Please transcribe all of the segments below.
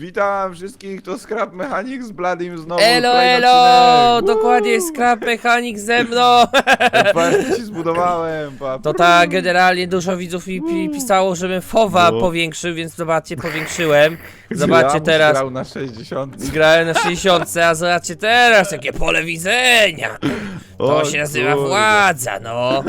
Witam wszystkich, to Scrap Mechanic z Bladim znowu. Elo, kolejny elo! odcinek. Dokładnie, Scrap Mechanic ze mną! Patrz, ci zbudowałem, pa. To tak, generalnie dużo widzów mi pi pisało, żebym fowa No. powiększył, więc zobaczcie, powiększyłem. Zobaczcie Lamus teraz, grał na 60. zgrałem na 60, a zobaczcie teraz, jakie pole widzenia! To O, się nazywa kurde. władza, no.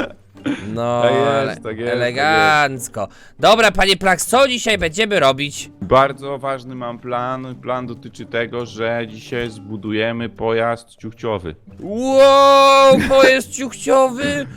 No, Tak jest, ale- tak jest, tak elegancko. Dobra, panie Plax, co dzisiaj będziemy robić? Bardzo ważny mam plan. Plan dotyczy tego, że dzisiaj zbudujemy pojazd ciuchciowy. Wow, to jest ciuchciowy!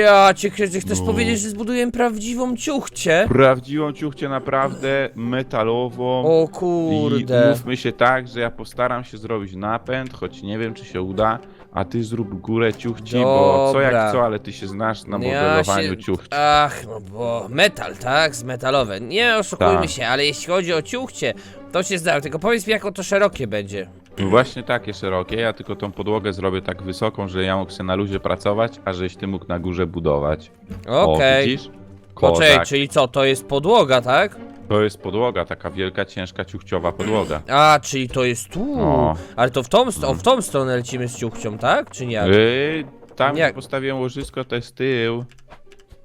Ja cię chcesz chcesz No. powiedzieć, że zbuduję prawdziwą ciuchcię? Prawdziwą ciuchcię naprawdę metalową. O I kurde. mówmy się tak, że ja postaram się zrobić napęd, choć nie wiem czy się uda, a ty zrób górę ciuchci, bo co Dobra. jak co, ale ty się znasz na modelowaniu się- ciuchci. Ach, no bo metal, tak? Z metalowe. Nie oszukujmy Tak. się, ale jeśli chodzi o ciuchcie, to się znam. Tylko powiedz mi, jak to szerokie będzie. No Właśnie takie szerokie, ja tylko tą podłogę zrobię tak wysoką, że ja mógł sobie na luzie pracować, a żeś ty mógł na górze budować. Okej. O, widzisz? Poczekaj, Kozak. czyli co, to jest podłoga, tak? To jest podłoga, taka wielka, ciężka, ciuchciowa podłoga. A, czyli to jest tu. No. Ale to w tą, o, w tą stronę lecimy z ciuchcią, tak? Czy nie? Yy, tam Jak? gdzie postawiłem łożysko, to jest tył.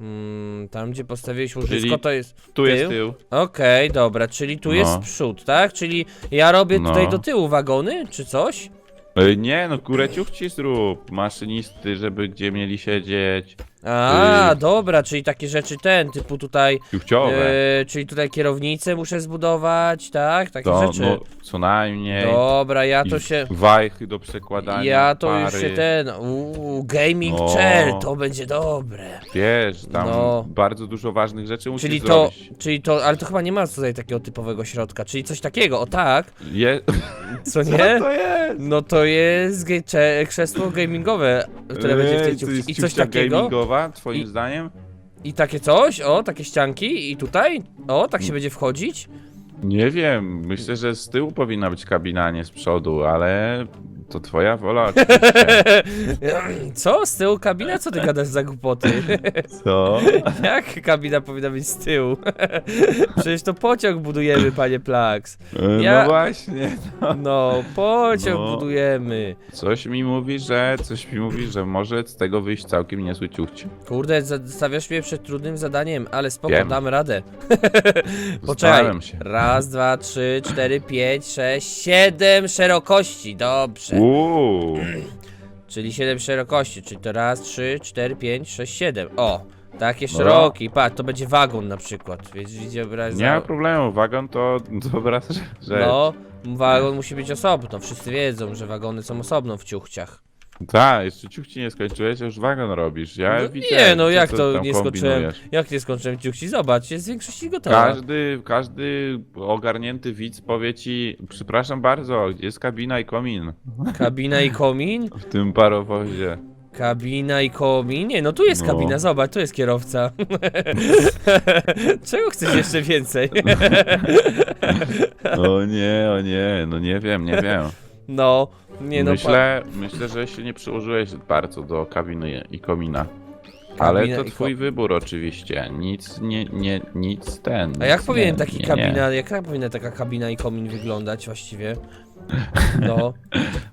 Mm, tam, gdzie postawiłeś łożysko, Czyli to jest Tu jest tył. Okej, dobra, czyli tu No. jest przód, tak? Czyli ja robię No. tutaj do tyłu wagony, czy coś? Yy, nie, no górę ciuchci zrób. Maszynisty, żeby gdzie mieli siedzieć. A, Yy. dobra, czyli takie rzeczy ten, typu tutaj, Ciuchciowe. e, czyli tutaj kierownicę muszę zbudować, tak? Takie to, rzeczy. no, co najmniej. Dobra, ja to I się... Wajchy do przekładania. Ja to pary. już się ten, uuu, gaming No. chair, to będzie dobre. Wiesz, tam No. bardzo dużo ważnych rzeczy musisz Czyli to, zrobić. czyli to, ale to chyba nie ma tutaj takiego typowego środka, czyli coś takiego, o tak, Je... co Co nie? to jest? No to jest ge- cze- krzesło gamingowe, które będzie w tej Ej, to ciuchci. jest I coś ciuchcia takiego? Gamingowa, twoim I- zdaniem? I takie coś, o, takie ścianki? I tutaj, o, tak się będzie wchodzić. Nie wiem, myślę, że z tyłu powinna być kabina, a nie z przodu, ale to twoja wola oczywiście. Co? Z tyłu kabina? Co ty gadasz za głupoty? Co? Jak kabina powinna być z tyłu? Przecież to pociąg budujemy, panie Plax. E, Ja- No właśnie. No, pociąg No. budujemy. Coś mi mówi, że coś mi mówi, że może z tego wyjść całkiem niezły ciuchci. Kurde, za- stawiasz mnie przed trudnym zadaniem, ale spoko, Wiem. damy radę. Poczekaj. Się. Raz, dwa, trzy, cztery, pięć, sześć, siedem szerokości. Dobrze. Uuu. Czyli 7 szerokości, czyli to raz, trzy, cztery, pięć, sześć, siedem. O, takie No. szerokie. Patrz, to będzie wagon na przykład. Więc widzicie obraz. Nie ma problemu, wagon to dobra rzecz. No, wagon musi być osobno. Wszyscy wiedzą, że wagony są osobno w ciuchciach. Tak, jeszcze ciuchci nie skończyłeś, a już wagon robisz. Ja No widzę, nie, no co jak ty to tam nie skończyłem? kombinujesz. Jak nie skończyłem ciuchci? Zobacz, jest w większości gotowa. Każdy, każdy ogarnięty widz powie ci, przepraszam bardzo, gdzie jest kabina i komin Kabina i komin? w tym parowozie. Kabina i komin? Nie, no tu jest No. kabina, zobacz, tu jest kierowca. Czego chcesz jeszcze więcej? O nie, o nie, no nie wiem, nie wiem. No, nie no. myślę, myślę, że się nie przyłożyłeś bardzo do kabiny i komina. Ale Kabina to i twój wybór oczywiście. Nic, nie, nie, nic ten. A jak powinien nie, taki nie, kabina, jak jak powinna taka kabina i komin wyglądać właściwie? No.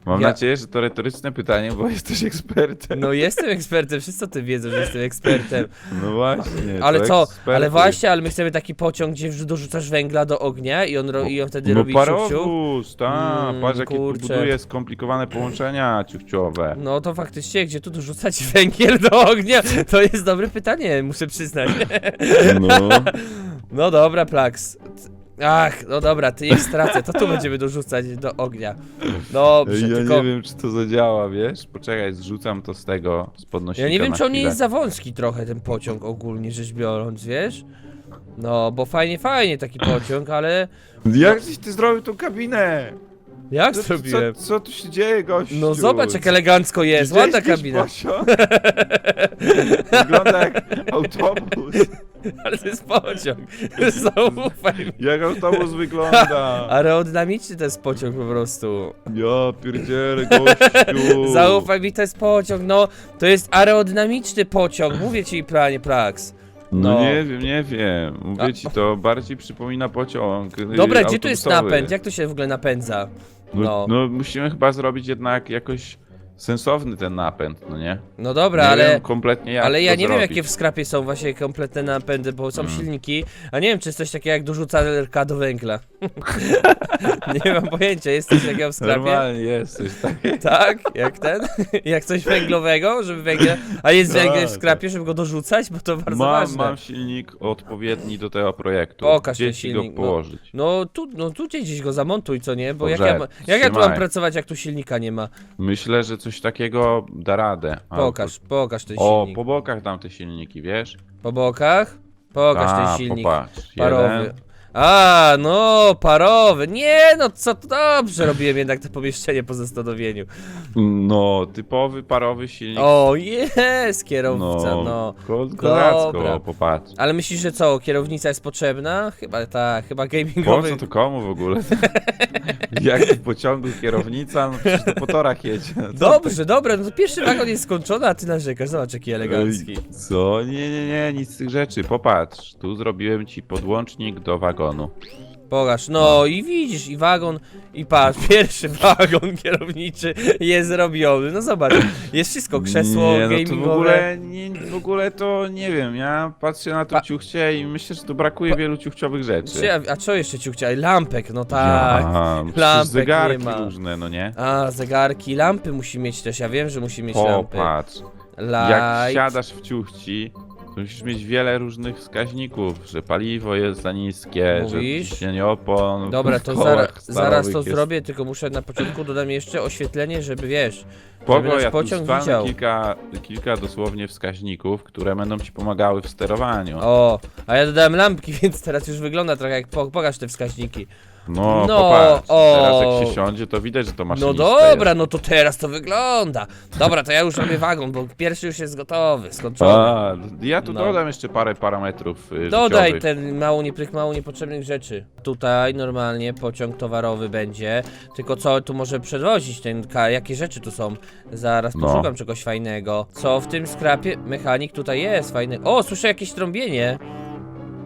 Mam Ja- nadzieję, że to retoryczne pytanie, bo jesteś ekspertem. no jestem ekspertem, wszyscy o tym wiedzą, że jestem ekspertem. No właśnie. Ale to co, eksperty. ale właśnie, ale my chcemy taki pociąg, gdzie wrz- dorzucasz węgla do ognia i on, ro, i on wtedy No robi ciuchciu. parowóz, tak, Mm, patrz jakie kurczę. buduje skomplikowane połączenia ciuchciowe. No to faktycznie, gdzie tu dorzucać węgiel do ognia? To jest dobre pytanie, muszę przyznać. No, No dobra, Plax. Ach, no dobra, ty ich stracę, to tu będziemy dorzucać do ognia. Dobrze, ja tylko... nie wiem czy to zadziała, wiesz? Poczekaj, zrzucam to z tego, z podnośnika Ja nie wiem, na czy on nie chwilę. jest za wąski trochę, ten pociąg ogólnie rzecz biorąc, wiesz? No, bo fajnie, fajnie taki pociąg, ale... Jak żeś ty zrobił tą kabinę? Jak Co, zrobiłem? co, co tu się dzieje, gościu? No zobacz, jak elegancko jest, Widziałeś ładna kiedyś kabina. pociąg? Wygląda jak autobus. Ale to jest pociąg. Zaufaj mi. Jak autobus wygląda. Aerodynamiczny to jest pociąg po prostu. Ja pierdzielę, gościu. Zaufaj mi, to jest pociąg, no. To jest aerodynamiczny pociąg, mówię ci, planie Prax. No, No. nie wiem, nie wiem. Mówię A- ci, to bardziej przypomina pociąg. y, Dobra, gdzie tu jest autobusowy. napęd? Jak to się w ogóle napędza? No, No, no musimy chyba zrobić jednak jakoś sensowny ten napęd, no nie? no dobra, nie ale... wiem kompletnie jak Ale ja nie wiem zrobić. jakie w skrapie są właśnie kompletne napędy, bo są Mm. silniki, a nie wiem czy jest coś takiego jak dorzucarka do węgla. nie mam pojęcia, jest coś takiego w skrapie? Normalnie jest coś takiego. Tak, jak ten? jak coś węglowego, żeby węgiel... A jest Tak. węgiel w skrapie, żeby go dorzucać, bo to bardzo Mam, ważne. mam silnik odpowiedni do tego projektu. Pokaż Gdzie silnik, go no. położyć? No tu, no tu gdzieś go zamontuj, co nie? Bo jak Dobrze, ja, ma- jak ja tu mam pracować, jak tu silnika nie ma? Myślę, że coś takiego da radę. A, Pokaż, pokaż ten O, silnik. po bokach tam te silniki, wiesz? Po bokach? Pokaż A, ten silnik. popatrz. Parowy. A, no, parowy. Nie, no co, to dobrze robiłem jednak to pomieszczenie po zastanowieniu. No, typowy parowy silnik. O, jest kierowca, no. ko- Kozacko, Dobra. popatrz. Ale myślisz, że co, kierownica jest potrzebna? Chyba tak, chyba Po gamingowy. co to komu w ogóle? Jak w pociągu kierownica, no przecież to po torach jedzie. Co Dobrze, dobra, no to pierwszy wagon jest skończony, a ty narzekasz. Zobacz, jaki ty- elegancki. Ej, Co? Nie, nie, nie, nic z tych rzeczy. Popatrz, tu zrobiłem ci podłącznik do wagonu. Pokaż, no i widzisz, i wagon, i patrz, pierwszy wagon kierowniczy jest zrobiony. No zobacz, jest wszystko, krzesło nie, no to w gamingowe. ogóle, nie, w ogóle to nie wiem, ja patrzę na to Pa- ciuchcie i myślę, że tu brakuje wielu ciuchciowych rzeczy. Czy, a, a co jeszcze ci chciałeś? Lampek, no tak. Ja, przecież lampek zegarki nie ma. różne, no nie? A, zegarki, lampy musi mieć też, ja wiem, że musi mieć lampy. Popatrz, Light. jak siadasz w ciuchci, musisz mieć wiele różnych wskaźników, że paliwo jest za niskie, Mówisz? że ciśnienie opon Dobra, w to kołach zara, zaraz to stalowych jest zrobię, tylko muszę na początku dodam jeszcze oświetlenie, żeby wiesz, żeby nasz ja tu pociąg widział. kilka, kilka dosłownie wskaźników, które będą ci pomagały w sterowaniu. O, a ja dodałem lampki, więc teraz już wygląda trochę jak, po, pokaż te wskaźniki. No, No, popatrz, o. teraz jak się siądzie, to widać, że to No maszynista dobra, no to teraz to wygląda. Dobra, to ja już robię wagon, bo pierwszy już jest gotowy, skończony. A, ja tu No. dodam jeszcze parę parametrów y, Dodaj życiowych. ten mało, nieprych, mało niepotrzebnych rzeczy. Tutaj normalnie pociąg towarowy będzie. Tylko co tu może przewozić ten ka- Jakie rzeczy tu są? Zaraz No. poszukam czegoś fajnego. Co w tym skrapie? Mechanik tutaj jest fajny. O, słyszę jakieś trąbienie.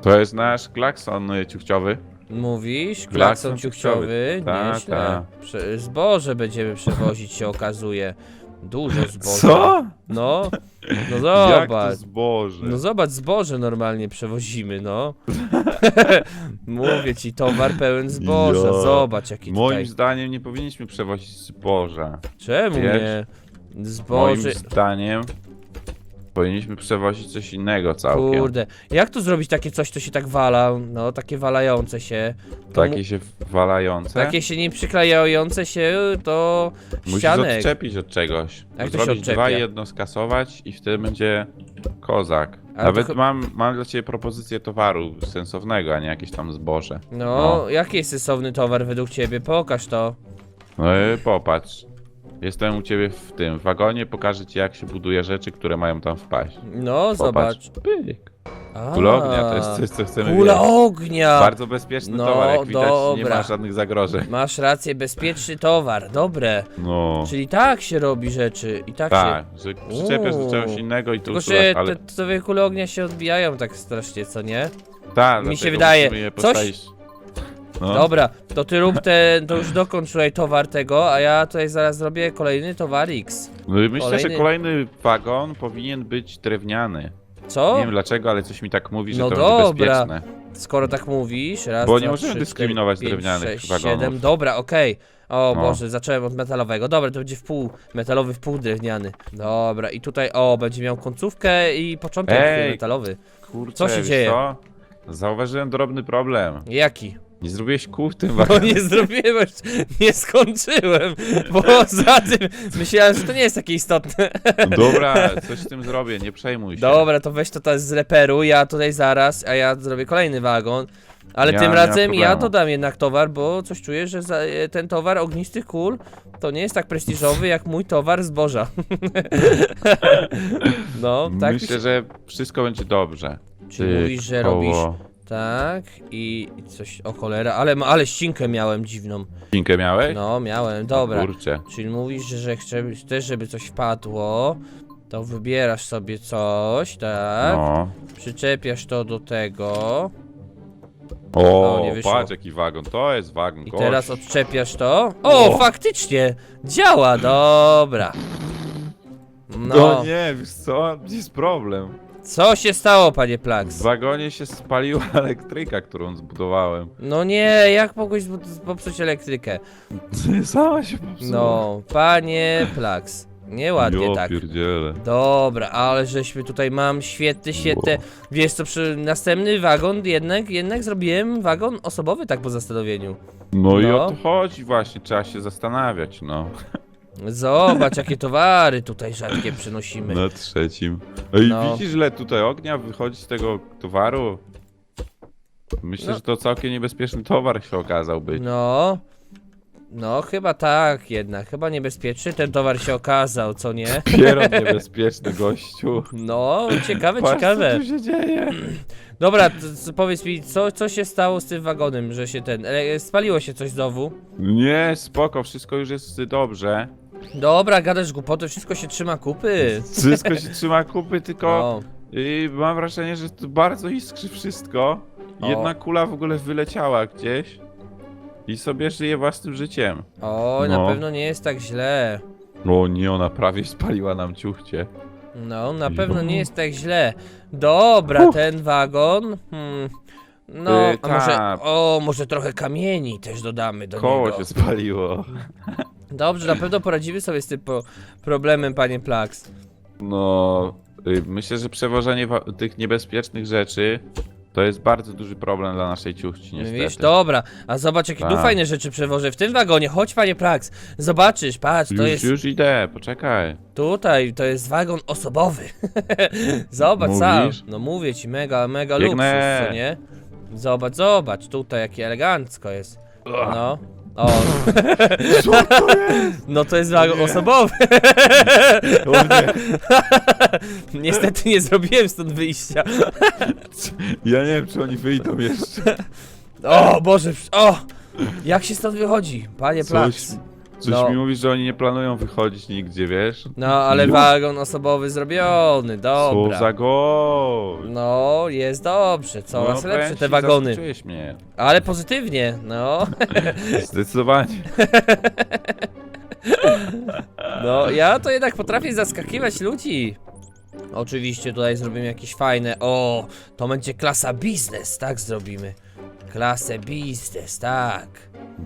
To jest nasz klakson y, ciuchciowy. Mówisz? Klakson Klakson ciuchciowy. ciuchciowy. Ta, Nieźle. ta. Prze- zboże będziemy przewozić się okazuje. Dużo zboża. Co? No. No Jak to zobacz. zboże? No zobacz, zboże normalnie przewozimy, no. Mówię ci, towar pełen zboża, Jo. zobacz jaki Moim tutaj. zdaniem nie powinniśmy przewozić zboża. Czemu wiesz, nie? Moim Zboże... zdaniem powinniśmy przewozić coś innego całkiem. Kurde, jak tu zrobić takie coś, to się tak wala, no, takie walające się. To mu- Takie się walające. Takie się nie przyklejające się, to Musisz ścianek. odczepić od czegoś. Jak to się Zrobić odczepia? dwa i jedno skasować i wtedy będzie kozak. Ale Nawet to mam, mam dla ciebie propozycję towaru sensownego, a nie jakieś tam zboże. No, No. jaki jest sensowny towar według ciebie? Pokaż to. No i popatrz. Jestem u ciebie w tym wagonie, pokażę ci jak się buduje rzeczy, które mają tam wpaść. No, Popatrz. zobacz. Pyk. A, Kula ognia, to jest coś, co chcemy Kula wiedzieć. ognia! Bardzo bezpieczny No, towar, jak widać nie dobra. ma żadnych zagrożeń. Masz rację, bezpieczny towar, dobre. No. Czyli tak się robi rzeczy i tak, Tak, się... że przyczepiasz do czegoś innego i tu Tylko, usulasz, że ale... te twoje kule ognia się odbijają tak strasznie, co nie? Tak, mi się dlatego wydaje, musimy je coś- postawić. No. Dobra, to ty rób ten, to już dokończ tutaj towar tego, a ja tutaj zaraz zrobię kolejny towar X. No i myślę, że kolejny wagon powinien być drewniany. Co? Nie wiem dlaczego, ale coś mi tak mówi, że No to dobra. będzie bezpieczne. Skoro tak mówisz, raz, Bo dwa, nie możemy trzy, dyskryminować cztery, pięć, drewnianych sześć, wagonów. siedem, dobra, okej. O No. Boże, zacząłem od metalowego. Dobra, to będzie w pół metalowy, w pół drewniany. Dobra, i tutaj, o, będzie miał końcówkę i początek Ej, metalowy. Kurczę, Co się wiesz dzieje? Co? Zauważyłem drobny problem. Jaki? Nie zrobiłeś kół w tym No wagonie. nie zrobiłem, nie skończyłem, bo za tym myślałem, że to nie jest takie istotne. Dobra, coś z tym zrobię, nie przejmuj się. Dobra, to weź to teraz z reperu, ja tutaj zaraz, a ja zrobię kolejny wagon. Ale Ja tym nie ma razem ja problemu. dodam jednak towar, bo coś czuję, że za, e, ten towar ognistych kul to nie jest tak prestiżowy jak mój towar zboża. no, tak. mi Myślę, się- że wszystko będzie dobrze. Tyk, mówisz, że koło. Tak i i coś, o cholera, ale, ma- ale ścinkę miałem dziwną. Pinkę miałeś? No, miałem, dobra. Kurczę. Czyli mówisz, że chcesz też, żeby coś wpadło. To wybierasz sobie coś, tak? No. Przyczepiasz to do tego. O, O, nie wyszło. patrz jaki wagon, to jest wagon, I gość. teraz odczepiasz to. O, O. faktycznie! Działa, dobra. No, No nie, wiesz co, jest problem. Co się stało, panie W Plax? wagonie się spaliła elektryka, którą zbudowałem. No nie, jak mogłeś zbu- popsuć elektrykę? Sama się popsuła. No, panie Plax. Nieładnie jo, tak. pierdziele. Dobra, ale żeśmy tutaj mam świetne, świetne. Wiesz co, przy następny wagon jednak, jednak zrobiłem wagon osobowy tak po zastanowieniu. No, i No. o to chodzi właśnie, trzeba się zastanawiać, no. Zobacz, jakie towary tutaj rzadkie przynosimy. Na trzecim. Ej, No. widzisz, ile tutaj ognia wychodzi z tego towaru? Myślę, No. że to całkiem niebezpieczny towar się okazał być. No. No, chyba tak jednak. Chyba niebezpieczny ten towar się okazał, co nie? Pieron niebezpieczny, gościu. No, ciekawe, Patrz, ciekawe. co tu się dzieje. Dobra, to, to powiedz mi, co, co się stało z tym wagonem, że się ten. E, spaliło się coś znowu? Nie, spoko, wszystko już jest dobrze. Dobra, gadasz głupoty, wszystko się trzyma kupy. Wszystko się trzyma kupy, tylko No. y, mam wrażenie, że to bardzo iskrzy wszystko. O. Jedna kula w ogóle wyleciała gdzieś i sobie żyje własnym życiem. Oj, na No. pewno nie jest tak źle. O nie, ona prawie spaliła nam ciuchcie. No, na pewno nie jest tak źle. Dobra, ten wagon. Hmm. No, Y, a może. tak. O, może trochę kamieni też dodamy do Koło niego. się spaliło. Dobrze, na pewno poradzimy sobie z tym po problemem, panie Plax. No, y, myślę, że przewożenie wa- tych niebezpiecznych rzeczy to jest bardzo duży problem dla naszej ciuchci, niestety. Wiesz, dobra, a zobacz jakie tu Tak. fajne rzeczy przewożę w tym wagonie. Chodź, panie Plax, zobaczysz, patrz, to już, jest już idę, poczekaj. tutaj, to jest wagon osobowy. zobacz Mówisz? sam. No mówię ci, mega, mega Biegnę. luksus, co nie? Zobacz, zobacz, tutaj jakie elegancko jest. No. O, Co to jest? no to jest wagon Nie. osobowy. O nie. Niestety nie zrobiłem stąd wyjścia. Ja nie wiem, czy oni wyjdą jeszcze. O Boże, o! Jak się stąd wychodzi, panie Coś? Coś No. mi mówi, że oni nie planują wychodzić nigdzie, wiesz? No, ale wagon osobowy zrobiony, Co dobra. za gość. No, jest dobrze, coraz No, lepsze powiem te ci, wagony. zaskoczyłeś mnie. Ale pozytywnie, no. Zdecydowanie. No, ja to jednak potrafię zaskakiwać ludzi. Oczywiście tutaj zrobimy jakieś fajne. O, to będzie klasa biznes, tak zrobimy. Klasę biznes, tak.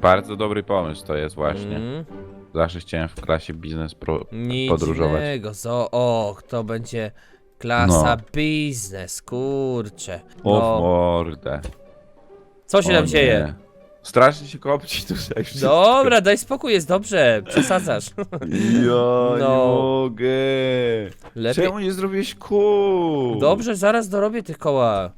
Bardzo dobry pomysł to jest właśnie. Mm, Zawsze chciałem w klasie biznes pro... nic Podróżować. innego. So, o, to będzie klasa No. biznes, kurczę. O w No, mordę. co się O tam nie. dzieje? Strasznie się kopci tutaj wszystko. Dobra, daj spokój, jest dobrze, przesadzasz. Ja nie No. mogę. Lepiej. Czemu nie zrobiłeś kół? Dobrze, zaraz dorobię tych koła.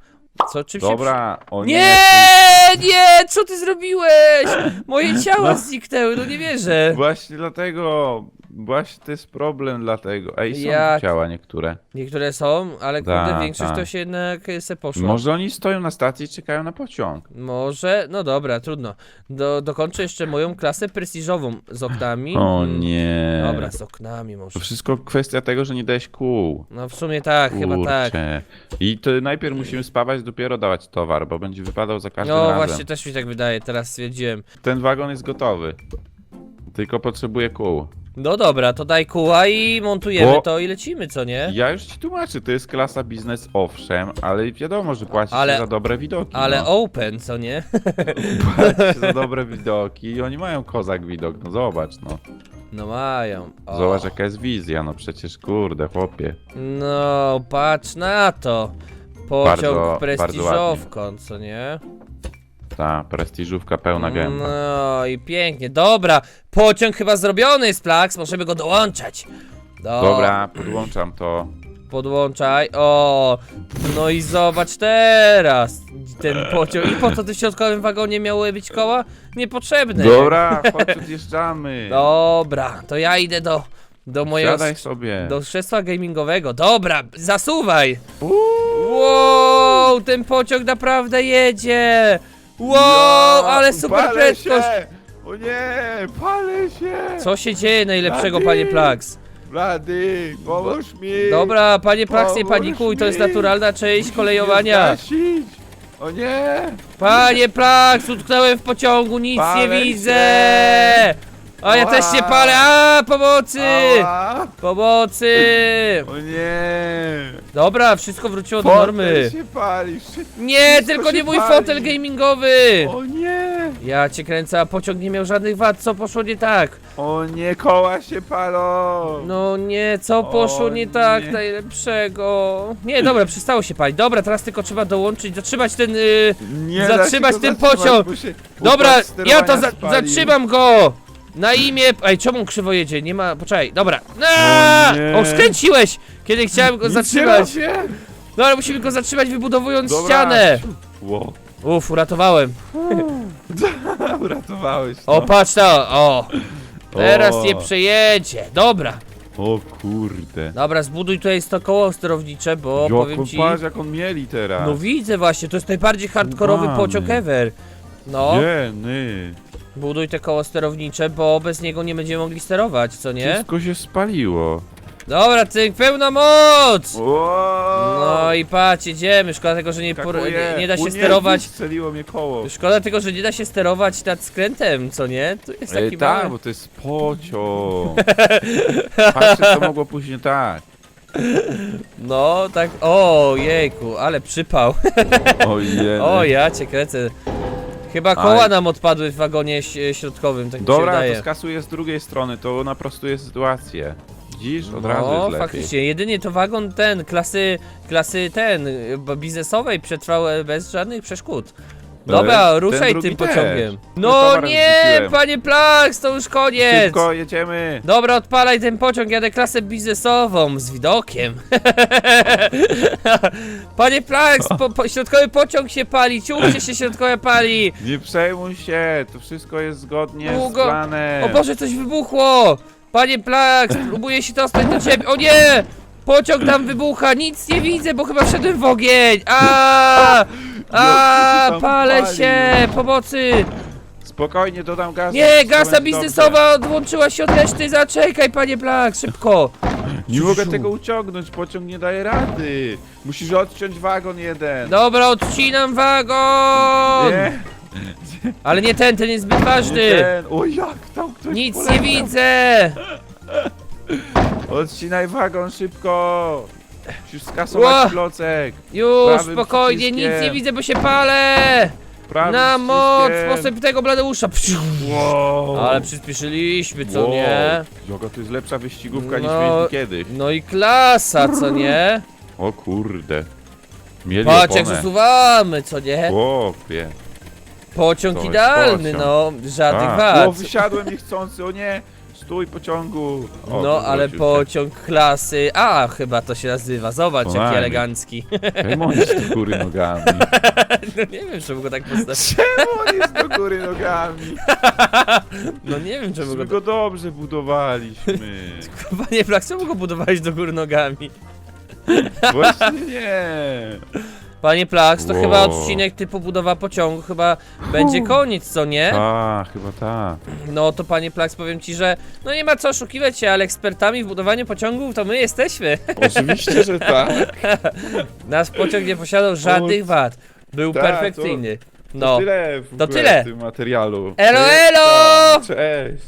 Co, czym się Dobra, o nie. Nie, nie, co ty zrobiłeś? Moje ciała No. zniknęły, no nie wierzę. Właśnie dlatego. Właśnie to jest problem dlatego. Ej, są Jak? ciała niektóre. Niektóre są, ale kurde, Ta, większość ta. to się jednak e, se poszło. Może oni stoją na stacji i czekają na pociąg. Może, no dobra, trudno. Do, dokończę jeszcze moją klasę prestiżową z oknami. O Mm, nie. Dobra, z oknami może. To wszystko kwestia tego, że nie dałeś kół. No w sumie tak, chyba tak. Kurczę. I to najpierw musimy spawać, dopiero dawać towar, bo będzie wypadał za każdym No razem. właśnie, też mi tak wydaje, teraz stwierdziłem. Ten wagon jest gotowy. Tylko potrzebuje kół. No dobra, to daj kuła i montujemy Bo- to i lecimy, co nie? Ja już ci tłumaczę, to jest klasa biznes owszem, ale wiadomo, że płaci Ale- się za dobre widoki. Ale no. open, co nie? Płaci się za dobre widoki i oni mają kozak widok, no zobacz, no. No mają. O. Zobacz jaka jest wizja, no przecież kurde, chłopie. No, patrz na to. Pociąg Bardzo- prestiżowką, co nie? Ta prestiżówka pełna gęba. No i pięknie. Dobra, pociąg chyba zrobiony jest, Plax, możemy go dołączać. Do, Dobra, podłączam to. Podłączaj. O, no i zobacz teraz. Ten pociąg. I po co w tym środkowym wagonie miały być koła? Niepotrzebne. Dobra, chodź odjeżdżamy. Dobra, to ja idę do, do mojego... Siadaj sobie. Do krzesła gamingowego. Dobra, zasuwaj. Uuu, Wow, ten pociąg naprawdę jedzie! Wow, ja, ale super palę prędkość! Się. O nie, palę się. Co się dzieje najlepszego, Adi! panie Plax? Blady, pomóż mi! Dobra, panie Plax, nie Pomóż panikuj, to jest mi. naturalna część Musisz kolejowania. zgasić. O nie! Panie Plax, utknąłem w pociągu, nic nie Palę widzę! się. O, ja też się palę, a pomocy! Ała. Pomocy! O nie! Dobra, wszystko wróciło do Fotel normy. się pali, wszystko Nie, wszystko tylko się nie mój pali. fotel gamingowy! O nie! Ja cię kręcę, a pociąg nie miał żadnych wad, co poszło nie tak? O nie, koła się palą! No nie, co poszło O nie tak nie. najlepszego? Nie, dobra, przestało się palić. Dobra, teraz tylko trzeba dołączyć, zatrzymać ten... Yy... nie da się zatrzymać go ten zatrzymać, pociąg. bo się Dobra, ja sterowania to za spalił. zatrzymam go! Na imię... Ej, czemu on krzywo jedzie? Nie ma... Poczekaj, dobra. Aaaa! O nie. O, skręciłeś! Kiedy chciałem go zatrzymać. robię. Dobra, musimy go zatrzymać wybudowując Dobra. ścianę. Ło, Uff, uratowałem. uratowałeś O, to. patrz to, o. Teraz O. nie przejedzie. Dobra. O kurde. Dobra, zbuduj tutaj sto koło sterownicze, bo Jak powiem ci... patrz jak on mieli teraz. No widzę właśnie, to jest najbardziej hardkorowy pociąg ever. No, Jeny. Buduj te koło sterownicze, bo bez niego nie będziemy mogli sterować, co nie? Wszystko się spaliło. Dobra, cynk, pełna moc! No i patrz, jedziemy, szkoda tego, że nie, por- nie, nie da się sterować... Strzeliło mnie koło. Szkoda tego, że nie da się sterować nad skrętem, co nie? Tu jest taki Ej, tak, mały... bo to jest pociąg. Patrzcie, co mogło później tak. No, tak, o jejku, ale przypał. Ojej. O, ja cię kręcę. Chyba koła Aj. nam odpadły w wagonie ś- środkowym, tak mi się Dobra, wydaje. to skasuję z drugiej strony, to naprostuje sytuację. Widzisz? Od razu No, jest lepiej. faktycznie, jedynie to wagon ten, klasy, klasy ten, y, b- biznesowej przetrwał e, bez żadnych przeszkód. Dobra, ruszaj drugi tym też. pociągiem. No towar nie, wrzuciłem. panie Plax, to już koniec. Szybko, jedziemy. Dobra, odpalaj ten pociąg, jadę klasę biznesową z widokiem. Panie Plax, po, po, środkowy pociąg się pali, ciągnie się środkowe pali. Nie przejmuj się, to wszystko jest zgodnie Długo- z planem. O Boże, coś wybuchło! Panie Plax, próbuję się dostać do ciebie. O nie! Pociąg tam wybucha, nic nie widzę, bo chyba wszedłem w ogień. A! A! Tam Palę się! Pomocy! Spokojnie, dodam gaz. Nie, gasa biznesowa odłączyła się od reszty. Zaczekaj, panie Plax, szybko! Nie mogę tego uciągnąć, pociąg nie daje rady. Musisz odciąć wagon jeden. Dobra, odcinam wagon! Nie, Ale nie ten, ten jest zbyt nie ważny. ten. O jak tam ktoś Nic nie poleciał. widzę. Odcinaj wagon szybko. Musisz skasować Ła. klocek. Już, Prawym spokojnie, nic przyciskiem. nie widzę, bo się palę. Prawym Na moc przyciskiem. posępnego Bladeusza. Psiu. Wow. Ale przyspieszyliśmy, co Wow. nie? Jaka to jest lepsza wyścigówka niż No. mieliśmy kiedyś. No i klasa, co nie? O kurde. Mieli Patrz jak oponę. zasuwamy, co nie? Chłopie. Pociąg To jest idealny, pociąg. no, żadnych Tak. wad. O, wysiadłem niechcący, o nie! Stój pociągu! O, No, ale powrócił pociąg klasy A chyba to się nazywa. Zobacz, jaki elegancki. się. On jest do góry nogami. No nie wiem, czemu go tak postawić. Czemu on jest do góry nogami? No nie wiem, czemu go My go dobrze budowaliśmy. Panie Flak, czemu go budowałeś do góry nogami? Właśnie nie. Panie Plax, to Wow. chyba odcinek typu budowa pociągu chyba będzie koniec, co nie? A, chyba tak. No to panie Plax, powiem ci, że no nie ma co oszukiwać się, ale ekspertami w budowaniu pociągów to my jesteśmy. Oczywiście, że tak. Nasz pociąg nie posiadał żadnych wad. Był tak, perfekcyjny. To No. tyle w ogóle tyle. w tym materialu. Elo, elo! tam, Cześć.